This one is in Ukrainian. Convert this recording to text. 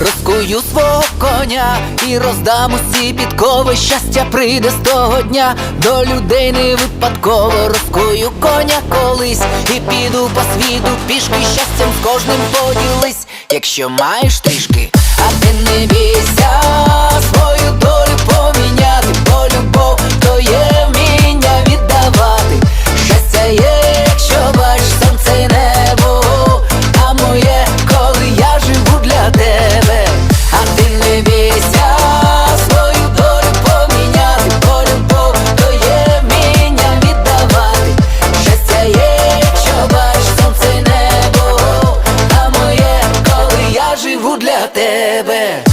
Розкую свого коня і роздам усі підкови. Щастя прийде з того дня. До людей не випадково. Розкую коня колись і піду по світу. Пішки щастям з кожним поділись, якщо маєш трішки, тебе.